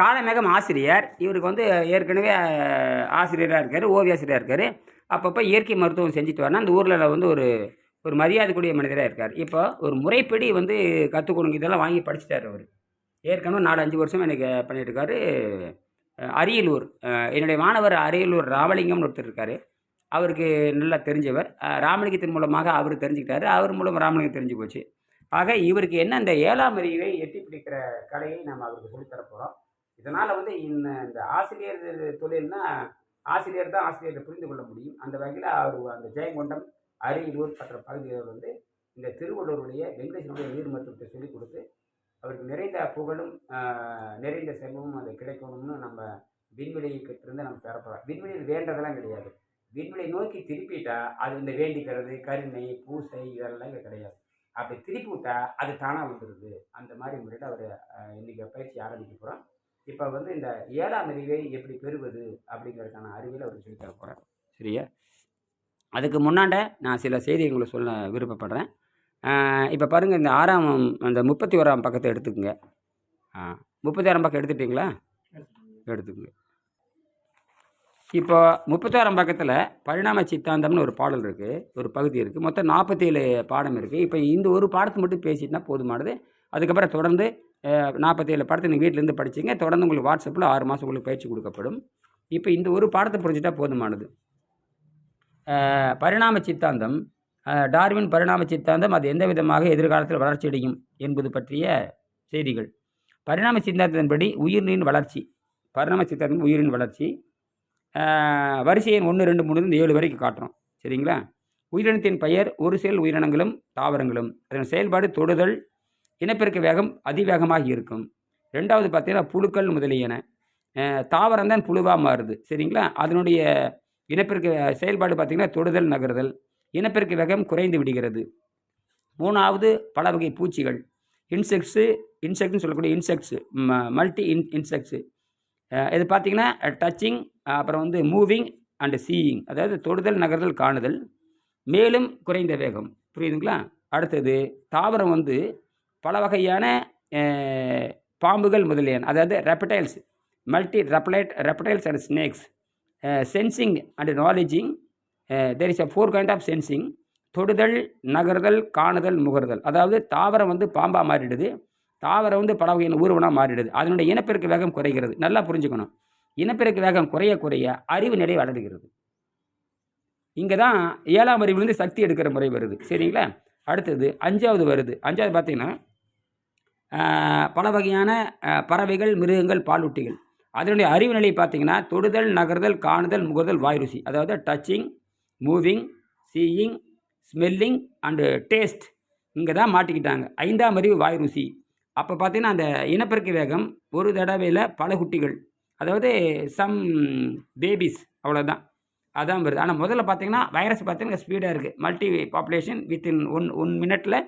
காலமேகம். ஆசிரியர். இவருக்கு வந்து ஏற்கனவே ஆசிரியராக இருக்கார் ஓவியாசிரியராக இருக்கார். அப்பப்போ இயற்கை மருத்துவம் செஞ்சுட்டு வரனா அந்த ஊரில் வந்து ஒரு ஒரு மரியாதைக்குரிய மனிதராக இருக்கார். இப்போ ஒரு முறைப்படி வந்து கற்றுக்கணுங்க இதெல்லாம் வாங்கி படிச்சிட்டார் அவர். ஏற்கனவே நாலு அஞ்சு வருஷம் எனக்கு பண்ணிட்டுருக்காரு அரியலூர். என்னுடைய மாணவர் அரியலூர் ராமலிங்கம்னு ஒருத்தர் இருக்கார். அவருக்கு நல்லா தெரிஞ்சவர். ராமலிங்கத்தின் மூலமாக அவர் தெரிஞ்சுக்கிட்டாரு. அவர் மூலம் ராமலிங்கம் தெரிஞ்சு போச்சு. ஆக இவருக்கு என்ன இந்த ஏழாம் அறிவை எட்டி பிடிக்கிற கலையை நம்ம அவருக்கு சொல்லித்தர போகிறோம் இதனால் வந்து இந்த இந்த ஆசிரியர் தொழில்னா ஆசிரியர் தான் ஆசிரியரை புரிந்து கொள்ள முடியும். அந்த வகையில் அவர் அந்த ஜெயங்கொண்டம் அரியலூர் மற்ற பகுதிகளில் வந்து இந்த திருவள்ளூருடைய வெங்கடேசனுடைய நீர் மருத்துவத்தை சொல்லிக் கொடுத்து அவருக்கு நிறைந்த புகழும் நிறைந்த செல்வமும் அது கிடைக்கணும்னு நம்ம விண்வெளியை கிட்டிருந்து நம்ம பெறப்போகிறோம் விண்வெளியில் வேண்டதெல்லாம் கிடையாது. விண்வெளியை நோக்கி திருப்பிட்டா அது இந்த வேண்டிக்கிறது கருணை பூசை இதெல்லாம் இங்கே கிடையாது. அப்படி திருப்பி விட்டா அது தானாக வந்துடுது அந்த மாதிரி முறையில் அவர் இன்றைக்கி பயிற்சி ஆரம்பிக்க போகிறோம் இப்போ வந்து இந்த ஏழாம் அறிவை எப்படி பெறுவது அப்படிங்கிறதுக்கான அறிவியல் அவர் சொல்லி தர போகிறேன் சரியா? அதுக்கு முன்னாண்ட நான் சில செய்திகளை உங்களுக்கு சொல்ல விருப்பப்படுறேன். இப்போ பாருங்கள் இந்த ஆறாம் அந்த முப்பத்தி ஓராம் பக்கத்தை எடுத்துக்கோங்க. ஆ முப்பத்தி ஆறாம் பக்கம் எடுத்துட்டிங்களா? எடுத்துக்கோங்க. இப்போ முப்பத்தாறாம் பக்கத்தில் பரிணாம சித்தாந்தம்னு ஒரு பாடல் இருக்குது ஒரு பகுதி இருக்குது மொத்தம் நாற்பத்தேழு பாடம் இருக்குது இப்போ இந்த ஒரு பாடத்தை மட்டும் பேசிட்டுனா போதுமானது. அதுக்கப்புறம் தொடர்ந்து நாற்பத்தேழு பாடத்தை நீங்கள் வீட்டிலேருந்து படிச்சிங்க. தொடர்ந்து உங்களுக்கு வாட்ஸ்அப்பில் ஆறு மாதம் உங்களுக்கு பயிற்சி கொடுக்கப்படும். இப்போ இந்த ஒரு பாடத்தை புரிஞ்சுட்டா போதுமானது. பரிணாம சித்தாந்தம் டார்வின் பரிணாம சித்தாந்தம் அது எந்த விதமாக எதிர்காலத்தில் வளர்ச்சியடையும் என்பது பற்றிய செய்திகள். பரிணாம சித்தாந்தத்தின்படி உயிரினின் வளர்ச்சி பரிணாம சித்தாந்தம் உயிரின் வளர்ச்சி வரிசை எண் ஒன்று ரெண்டு மூணு இந்த ஏழு வரைக்கும் காட்டுறோம். சரிங்களா? உயிரினத்தின் பெயர் ஒரு செல் உயிரினங்களும் தாவரங்களும். அதன் செயல்பாடு தொடுதல் இனப்பெருக்க வேகம் அதிவேகமாக இருக்கும். ரெண்டாவது பார்த்தீங்கன்னா புழுக்கள் முதலியன. தாவரம் தான் புழுவாக மாறுது. சரிங்களா? அதனுடைய இனப்பெருக்க செயல்பாடு பார்த்திங்கன்னா தொடுதல் நகர்தல். இனப்பெருக்க வேகம் குறைந்து விடுகிறது. மூணாவது பல வகை பூச்சிகள். இன்செக்ட்ஸு இன்செக்ட்னு சொல்லக்கூடிய இன்செக்ட்ஸு மல்டி இன் இன்செக்ட்ஸு. இது பார்த்திங்கன்னா டச்சிங் அப்புறம் வந்து மூவிங் அண்டு சீயிங் அதாவது தொடுதல் நகர்தல் காணுதல். மேலும் குறைந்த வேகம். புரியுதுங்களா? அடுத்தது தாவரம் வந்து பல வகையான பாம்புகள் முதலியன. அதாவது reptiles multi reptile reptiles and snakes sensing and knowledging there is a four kind of sensing தொடுதல் நகர்தல் காணுதல் முகர்தல். அதாவது தாவரம் வந்து பாம்பாக மாறிடுது. தாவரம் வந்து பல வகையான ஊர்வனாக மாறிடுது. அதனுடைய இனப்பெருக்க வேகம் குறைகிறது. நல்லா புரிஞ்சுக்கணும். இனப்பெருக்க வேகம் குறைய குறைய அறிவு நிலை வளர்கிறது. இங்கே தான் ஏழாம் அறிவுலேருந்து சக்தி எடுக்கிற முறை வருது. சரிங்களா? அடுத்தது அஞ்சாவது வருது. அஞ்சாவது பார்த்தீங்கன்னா பல வகையான பறவைகள் மிருகங்கள் பாலூட்டிகள். அதனுடைய அறிவு நிலை பார்த்தீங்கன்னா தொடுதல் நகர்தல் காணுதல் முகர்தல் வாய் ருசி அதாவது touching moving seeing smelling and taste இங்கே தான் மாட்டிக்கிட்டாங்க. ஐந்தாம் அறிவு வாய் ருசி அப்போ பார்த்தீங்கன்னா அந்த இனப்பெருக்க வேகம் ஒரு தடவையில் பல குட்டிகள். அதாவது சம் பேபிஸ் அவ்வளோதான் அதான் வருது. ஆனால் முதல்ல பார்த்தீங்கன்னா வைரஸ் பார்த்தீங்கன்னா ஸ்பீடாக இருக்குது multi population within one one மினிட்டில்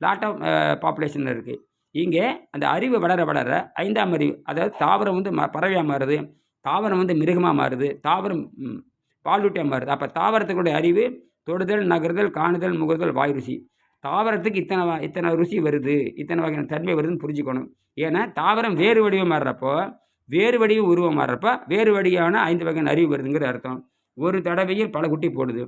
lot of population இருக்குது இங்கே அந்த அறிவு வளர வளர ஐந்தாம் அறிவு அதாவது தாவரம் வந்து ம பறவையாக மாறுது. தாவரம் வந்து மிருகமாக மாறுது. தாவரம் ம், மாறுது. அப்போ தாவரத்துக்குடைய அறிவு தொடுதல் நகர்தல் காணுதல் முகர்தல் வாய் ருசி. தாவரத்துக்கு இத்தனை இத்தனை ருசி வருது. இத்தனை வகையான தன்மை வருதுன்னு புரிஞ்சுக்கணும். ஏன்னா தாவரம் வேறு வடிவம் மாறுறப்போ வேறு வடிவு உருவம் மாறுறப்ப வேறு வடிவான ஐந்து வகையான அறிவு வருதுங்கிற அர்த்தம். ஒரு தடவையில் பல குட்டி போடுது.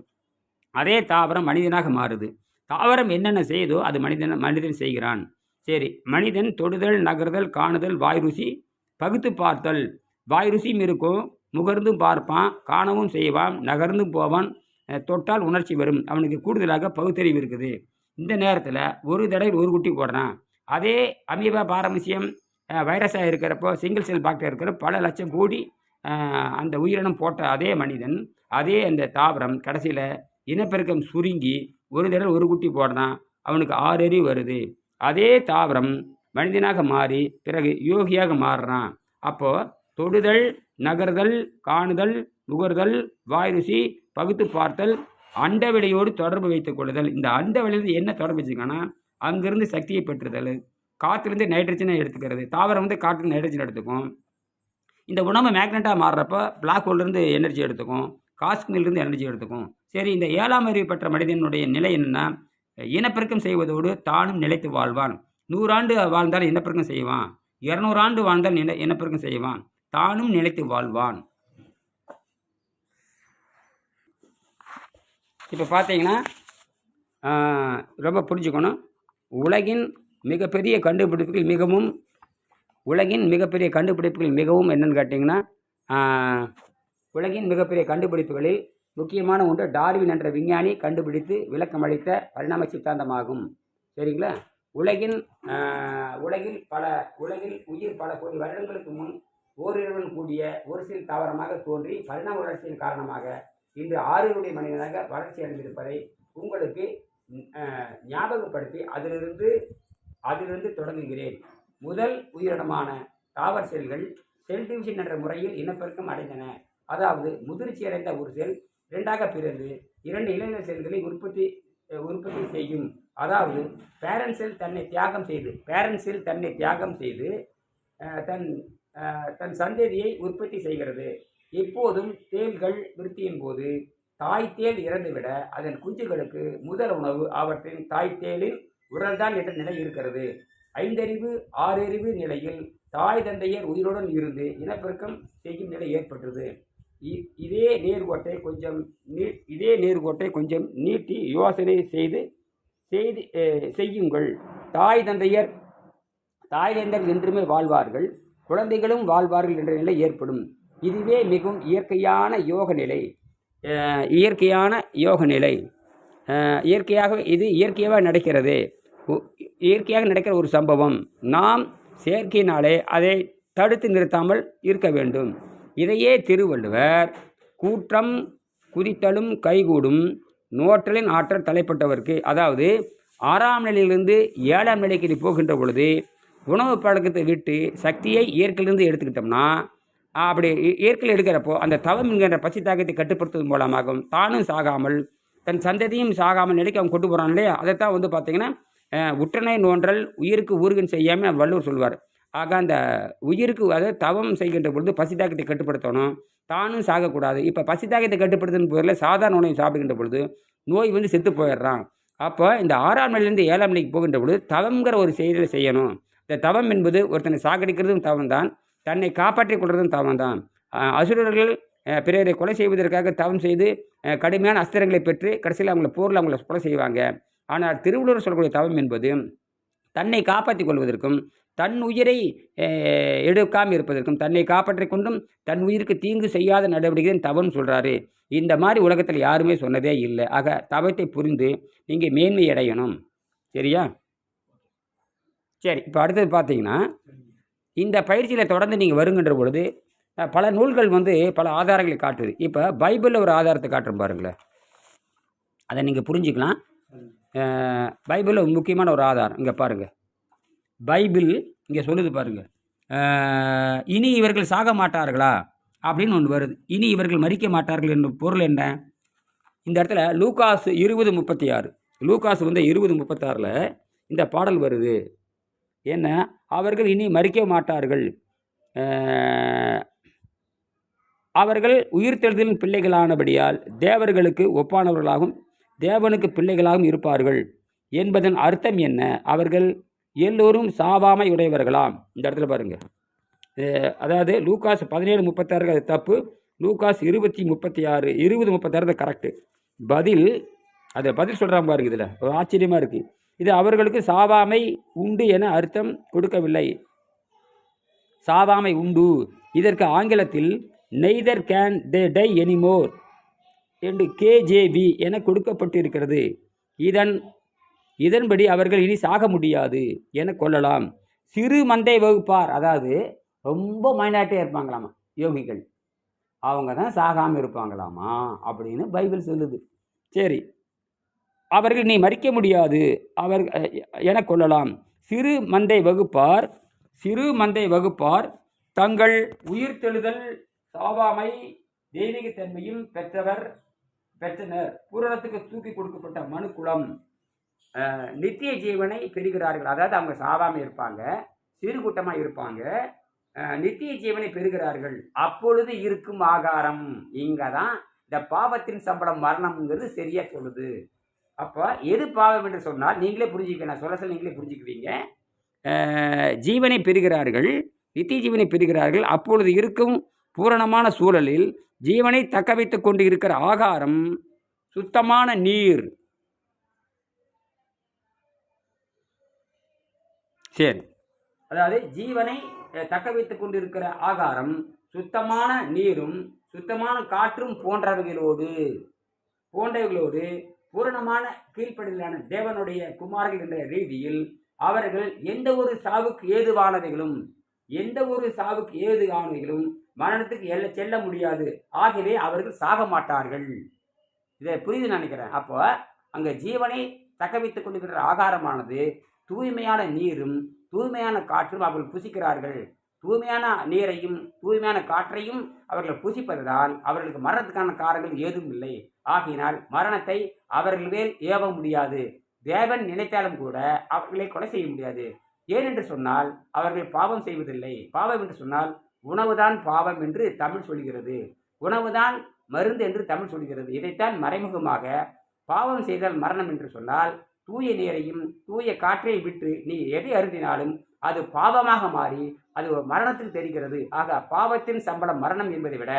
அதே தாவரம் மனிதனாக மாறுது. தாவரம் என்னென்ன செய்யுதோ அது மனிதன் மனிதன் செய்கிறான். சரி மனிதன் தொடுதல் நகர்தல் காணுதல் வாய் ருசி பகுத்து பார்த்தல். வாய் ருசியும் இருக்கும். முகர்ந்தும் பார்ப்பான் காணவும் செய்வான் நகர்ந்தும் போவான். தொட்டால் உணர்ச்சி வரும். அவனுக்கு கூடுதலாக பகுத்தறிவு இருக்குது. இந்த நேரத்தில் ஒரு தடவை ஒரு குட்டி போடுறான். அதே அமீபா பாரமிசியம் வைரஸாக இருக்கிறப்போ சிங்கிள் செல் பாக்டீரியா இருக்கிற பல லட்சம் கோடி அந்த உயிரினம் போட்ட அதே மனிதன் அதே அந்த தாவரம் கடைசியில் இனப்பெருக்கம் சுருங்கி ஒரு தடவை ஒரு குட்டி போடுறான் அவனுக்கு ஆறு அறிவு வருது. அதே தாவரம் மனிதனாக மாறி பிறகு யோகியாக மாறுறான். அப்போது தொடுதல் நகர்தல் காணுதல் நுகர்தல் வாய் ருசி பகுத்து பார்த்தல் அண்டவெளியோடு தொடர்பு வைத்துக் கொள்ளுதல். இந்த அண்டவெளியிலிருந்து என்ன தொடர்பு வச்சுக்கோன்னா அங்கிருந்து சக்தியை பெற்றுதல். காற்றுலேருந்து நைட்ரஜனை எடுத்துக்கிறது. தாவரம் வந்து காற்று நைட்ரஜன் எடுத்துக்கும். இந்த உணவு மேக்னெட்டாக மாறுறப்ப பிளாக் ஹோல்லேருந்து எனர்ஜி எடுத்துக்கும். காஸ்மிலிருந்து எனர்ஜி எடுத்துக்கும். சரி இந்த ஏழாம் அறிவு பெற்ற மனிதனுடைய நிலை என்னென்னா இனப்பெருக்கம் செய்வதோடு தானும் நிலைத்து வாழ்வான். நூறாண்டு வாழ்ந்தால் இனப்பெருக்கம் செய்வான். இரநூறாண்டு ஆண்டு வாழ்ந்தால் நில இனப்பெருக்கம் செய்வான். தானும் நிலைத்து வாழ்வான். இப்போ பார்த்தீங்கன்னா ரொம்ப புரிஞ்சுக்கணும். உலகின் மிகப்பெரிய கண்டுபிடிப்புகள் மிகவும் உலகின் மிகப்பெரிய கண்டுபிடிப்புகள் மிகவும் என்னன்னு கேட்டிங்கன்னா உலகின் மிகப்பெரிய கண்டுபிடிப்புகளில் முக்கியமான ஒன்று டார்வின் என்ற விஞ்ஞானி கண்டுபிடித்து விளக்கமளித்த பரிணாம சித்தாந்தமாகும். சரிங்களா? உலகின் உலகில் பல உலகில் உயிர் பல கோடி வருடங்களுக்கு முன் ஓரிரவுடன் கூடிய ஒரு சில தாவரமாக தோன்றி பரிணாம வளர்ச்சியின் காரணமாக இன்று ஆறுடைய மனிதனாக வளர்ச்சி அடைந்திருப்பதை உங்களுக்கு ஞாபகப்படுத்தி அதிலிருந்து அதிலிருந்து தொடங்குகிறேன். முதல் உயிரினமான தாவர செல்கள் செல் டிவிஷன் என்ற முறையில் இனப்பெருக்கம் அடைந்தன. அதாவது முதிர்ச்சி அடைந்த ஒரு செல் இரண்டாக பிறந்து இரண்டு இளைஞர் செல்களை உற்பத்தி உற்பத்தி செய்யும். அதாவது பேரண்ட் செல் தன்னை தியாகம் செய்து பேரண்ட் செல் தன்னை தியாகம் செய்து தன் தன் சந்ததியை உற்பத்தி செய்கிறது. எப்போதும் தேள்கள் விருத்தியின் போது தாய் தேள் இறந்துவிட அதன் குஞ்சுகளுக்கு முதல் உணவு அவற்றின் தாய் தேளின் உடல்தான் என்ற நிலை இருக்கிறது. ஐந்தறிவு ஆறறிவு நிலையில் தாய் தந்தையர் உயிருடன் இருந்து இனப்பெருக்கம் செய்யும் நிலை ஏற்பட்டது. இ- இதே நேர்கோட்டை கொஞ்சம் நீ இதே நேர்கோட்டை கொஞ்சம் நீட்டி யோசனை செய்து செய்து செய்யுங்கள். தாய் தந்தையர் தாய் தந்தையர் என்றுமே வாழ்வார்கள். குழந்தைகளும் வாழ்வார்கள் என்ற நிலை ஏற்படும். இதுவே மிகவும் இயற்கையான யோக நிலை. இயற்கையான யோக நிலை. இயற்கையாக இது இயற்கையாக நடக்கிறது. இயற்கையாக நடக்கிற ஒரு சம்பவம். நாம் செயற்கையினாலே அதை தடுத்து நிறுத்தாமல் இருக்க வேண்டும். இதையே திருவள்ளுவர் கூற்றம் குதித்தலும் கைகூடும் நோற்றலின் ஆற்றல் தலைப்பட்டவருக்கு அதாவது ஆறாம் நிலையிலிருந்து ஏழாம் நிலைக்கு நீ போகின்ற பொழுது உணவு பழக்கத்தை விட்டு சக்தியை இயற்கையிலிருந்து எடுத்துக்கிட்டோம்னா அப்படி இ- இயற்கையில் எடுக்கிறப்போ அந்த தவம் என்கிற பசி தாக்கத்தை கட்டுப்படுத்துவதன் மூலமாகவும் தானும் சாகாமல் தன் சந்ததியும் சாகாமல் நிலைக்கு அவன் கொண்டு போகிறான் இல்லையா? அதைத்தான் வந்து பார்த்திங்கன்னா உற்றனை நோன்றல் உயிருக்கு ஊருகன் செய்யாமல் வள்ளுவர் சொல்வார். ஆக அந்த உயிருக்கு அதாவது தவம் செய்கின்ற பொழுது பசி தாக்கத்தை கட்டுப்படுத்தணும். தானும் சாகக்கூடாது. இப்போ பசி தாகத்தை கட்டுப்படுத்தும் பொருளில் சாதாரண உணவை சாப்பிடுகின்ற பொழுது நோய் வந்து செத்து போயிடுறான். அப்போ இந்த ஆறாம் நிலையிலேருந்து ஏழாம் நிலைக்கு போகின்ற பொழுது தவங்கிற ஒரு செயலை செய்யணும். இந்த தவம் என்பது ஒருத்தனை சாகடிக்கிறதும் தவம் தான் தன்னை காப்பாற்றிக் கொள்வதும் தவம் தான் அசுரர்கள் பிறரை கொலை செய்வதற்காக தவம் செய்து கடுமையான அஸ்திரங்களை பெற்று கடைசியில் அவங்கள போரில் அவங்கள கொலை செய்வாங்க. ஆனால் திருவள்ளுவர் சொல்லக்கூடிய தவம் என்பது தன்னை காப்பாற்றிக் கொள்வதற்கும் தன் உயிரை எடுக்காமல் இருப்பதற்கும் தன்னை காப்பாற்றிக் கொண்டும் தன் உயிருக்கு தீங்கு செய்யாத நடவடிக்கை தவம் சொல்கிறாரு இந்த மாதிரி உலகத்தில் யாருமே சொன்னதே இல்லை. ஆக தவத்தை புரிந்து நீங்கள் மேன்மை அடையணும். சரியா? சரி இப்போ அடுத்தது பார்த்தீங்கன்னா இந்த பயிற்சியில் தொடர்ந்து நீங்கள் வருங்கன்ற பொழுது பல நூல்கள் வந்து பல ஆதாரங்களை காட்டுது. இப்போ பைபிளில் ஒரு ஆதாரத்தை காட்டுறோம் பாருங்களேன். அதை நீங்கள் புரிஞ்சுக்கலாம். அஹ், பைபிளில் முக்கியமான ஒரு ஆதாரம். இங்கே பாருங்கள் பைபிள் இங்கே சொல்லுது பாருங்கள் இனி இவர்கள் சாக மாட்டார்களா? அப்படின்னு ஒன்று வருது. இனி இவர்கள் மறிக்க மாட்டார்கள் என்ற பொருள் என்ன? இந்த இடத்துல லூகாஸ் இருபது முப்பத்தி ஆறு லூகாஸ் வந்து இருபது முப்பத்தாறில் இந்த பாடல் வருது. என்ன? அவர்கள் இனி மறிக்க மாட்டார்கள். அவர்கள் உயிர்த்தெழுதலின் பிள்ளைகளானபடியால் தேவர்களுக்கு ஒப்பானவர்களாகவும் தேவனுக்கு பிள்ளைகளாகவும் இருப்பார்கள். என்பதன் அர்த்தம் என்ன? அவர்கள் எல்லோரும் சாவாமை உடையவர்களாம். இந்த இடத்துல பாருங்கள் அதாவது லூகாஸ் பதினேழு முப்பத்தாறு அது தப்பு. லூகாஸ் இருபத்தி முப்பத்தி ஆறு இருபது முப்பத்தாறு கரெக்டு பதில் அதை பதில் சொல்கிறாங்க பாருங்க இதில். ஒரு ஆச்சரியமாக இருக்குது இது அவர்களுக்கு சாவாமை உண்டு என அர்த்தம் கொடுக்கவில்லை. சாவாமை உண்டு. இதற்கு ஆங்கிலத்தில் neither can they die anymore என்று கேஜேபி என கொடுக்கப்பட்டிருக்கிறது. இதன் இதன்படி அவர்கள் இனி சாக முடியாது என கொள்ளலாம். சிறு மந்தை வகுப்பார். அதாவது ரொம்ப மைனாரிட்டியாக இருப்பாங்களாமா? யோகிகள். அவங்க தான் சாகாமல் இருப்பாங்களாமா? அப்படின்னு பைபிள் சொல்லுது. சரி. அவர்கள் நீ மறிக்க முடியாது. அவர் என கொள்ளலாம். சிறு மந்தை வகுப்பார். சிறு மந்தை வகுப்பார். தங்கள் உயிர்த்தெழுதல் சாவாமை தெய்வீகத்தன்மையும் பெற்றவர் பெற்றனர் பூரணத்துக்கு தூக்கி கொடுக்கப்பட்ட மனு குலம் நித்திய ஜீவனை பெறுகிறார்கள். அதாவது அவங்க சாவாமல் இருப்பாங்க சிறு கூட்டமாக இருப்பாங்க. நித்திய ஜீவனை பெறுகிறார்கள். அப்பொழுது இருக்கும் ஆகாரம். இங்கே தான் இந்த பாவத்தின் சம்பளம் மரணம்ங்கிறது சரியாக சொல்லுது. அப்போ எது பாவம் என்று சொன்னால் நீங்களே புரிஞ்சுக்க நான் சொல்ல சொல்ல நீங்களே புரிஞ்சுக்குவீங்க. ஜீவனை பெறுகிறார்கள் நித்திய ஜீவனை பெறுகிறார்கள். அப்பொழுது இருக்கும் பூரணமான சூழலில் ஜீவனை தக்க வைத்து கொண்டு இருக்கிற ஆகாரம் சுத்தமான நீர். சரி. அதாவது ஜீவனை தக்க வைத்துக் கொண்டு இருக்கிற ஆகாரம் சுத்தமான நீரும் சுத்தமான காற்றும் போன்றவைகளோடு போன்றவைகளோடு பூரணமான கீழ்ப்படிதலான தேவனுடைய குமார்கள் என்ற ரீதியில் அவர்கள் எந்த ஒரு சாவுக்கு ஏதுவானவைகளும் எந்த ஒரு சாவுக்கு ஏதுவானவைகளும் மரணத்துக்கு எல்ல செல்ல முடியாது. ஆகவே அவர்கள் சாக மாட்டார்கள். இதை புரிந்து நினைக்கிறேன். அப்போ அங்கே ஜீவனை தக்க வைத்துக் கொண்டிருக்கிற ஆகாரமானது தூய்மையான நீரும் தூய்மையான காற்றும் அவர்கள் புசிக்கிறார்கள். தூய்மையான நீரையும் தூய்மையான காற்றையும் அவர்கள் புசிப்பதால் அவர்களுக்கு மரணத்துக்கான காரணங்கள் ஏதும் இல்லை. ஆகையினால் மரணத்தை அவர்கள் மேல் ஏவ முடியாது. தேவன் நினைத்தாலும் கூட அவர்களை கொலை செய்ய முடியாது. ஏனென்று சொன்னால் அவர்கள் பாவம் செய்வதில்லை. பாவம் என்று சொன்னால் உணவுதான் பாவம் என்று தமிழ் சொல்கிறது. உணவுதான் மருந்து என்று தமிழ் சொல்கிறது. இதைத்தான் மறைமுகமாக பாவம் செய்தால் மரணம் என்று சொன்னால் தூய நீரையும் தூய காற்றை விட்டு நீ எதை அருந்தினாலும் அது பாவமாக மாறி அது ஒரு மரணத்துக்கு தெரிகிறது. ஆக பாவத்தின் சம்பளம் மரணம் என்பதை விட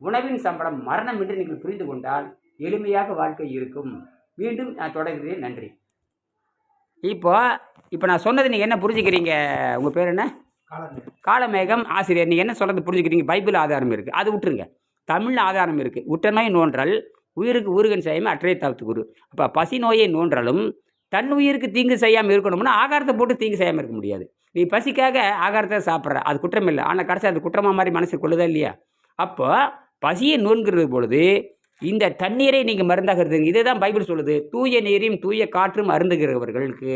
உணவின் சம்பளம் மரணம் என்று நீங்கள் புரிந்து கொண்டால் எளிமையாக வாழ்க்கை இருக்கும். மீண்டும் நான் தொடர்கிறேன். நன்றி. இப்போ இப்போ நான் சொன்னது நீங்கள் என்ன புரிஞ்சுக்கிறீங்க? உங்கள் பேர் என்ன? காலமேகம். ஆசிரியர் நீங்கள் என்ன சொல்கிறது புரிஞ்சுக்கிறீங்க பைபிள் ஆதாரம் இருக்குது அது விட்டுருங்க. தமிழ் ஆதாரம் இருக்குது உற்றநோய் நோன்றல் உயிருக்கு ஊருகன் செய்யாமல் அற்றைய தவிர்த்து குரு. அப்போ பசி நோயை நோன்றலும் தன் உயிருக்கு தீங்கு செய்யாமல் இருக்கணும்னா ஆகாரத்தை போட்டு தீங்கு செய்யாமல் இருக்க முடியாது. நீ பசிக்காக ஆகாரத்தை சாப்பிட்ற. அது குற்றம் இல்லை. ஆனால் கடைசி அது குற்றமாக மாதிரி மனசு கொள்ளுதா இல்லையா? அப்போ பசியை நோன்கிறது பொழுது இந்த தண்ணீரை நீங்கள் மருந்தாக இருந்தீங்க இதை தான் பைபிள் சொல்லுது. தூய நீரையும் தூய காற்றும் அருந்துகிறவர்களுக்கு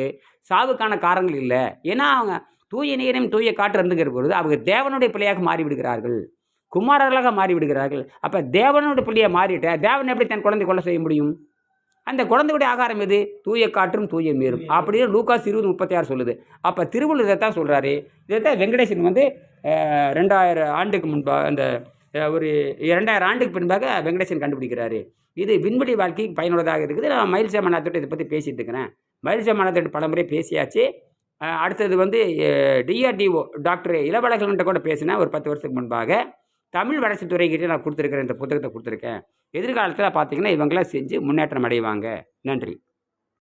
சாவுக்கான காரணங்கள் இல்லை. ஏன்னா அவங்க தூய நீரையும் தூய காற்று இருந்துங்கிற பொழுது அவங்க தேவனுடைய பிள்ளையாக மாறிவிடுகிறார்கள். குமாரர்களாக மாறி விடுகிறார்கள் அப்போ தேவனுடைய பிள்ளையை மாறிட்ட தேவன் எப்படி தன் குழந்தை கொள்ள செய்ய முடியும்? அந்த குழந்தையுடைய ஆகாரம் எது? தூய காற்றும் தூய மீறும் அப்படின்னு லூகாஸ் இருபது முப்பத்தி ஆறு சொல்லுது. அப்போ திருவள்ளுவர் இதைத்தான் சொல்கிறாரு இதைத்தான் வெங்கடேசன் வந்து ரெண்டாயிரம் ஆண்டுக்கு முன்பாக அந்த ஒரு இரண்டாயிரம் ஆண்டுக்கு பின்பாக வெங்கடேசன் கண்டுபிடிக்கிறாரு. இது விண்வெளி வாழ்க்கைக்கு பயனுள்ளதாக இருக்குது. நான் மயில்சா மன்னாத்தோட்ட இதை பற்றி பேசிட்டு இருக்கிறேன். மயில்சா மன்னாத்தோட்ட பலமுறை பேசியாச்சு. அடுத்தது வந்து டிஆர்டிஓ டாக்டர் இளவழகன்கிட்ட கூட பேசினேன் ஒரு பத்து வருஷத்துக்கு முன்பாக தமிழ் வளர்ச்சித்துறைக்கிட்ட நான் கொடுத்துருக்கிறேன் இந்த புத்தகத்தை கொடுத்துருக்கேன். எதிர்காலத்தில் பார்த்தீங்கன்னா இவங்களாம் செஞ்சு முன்னேற்றம் அடைவாங்க. நன்றி.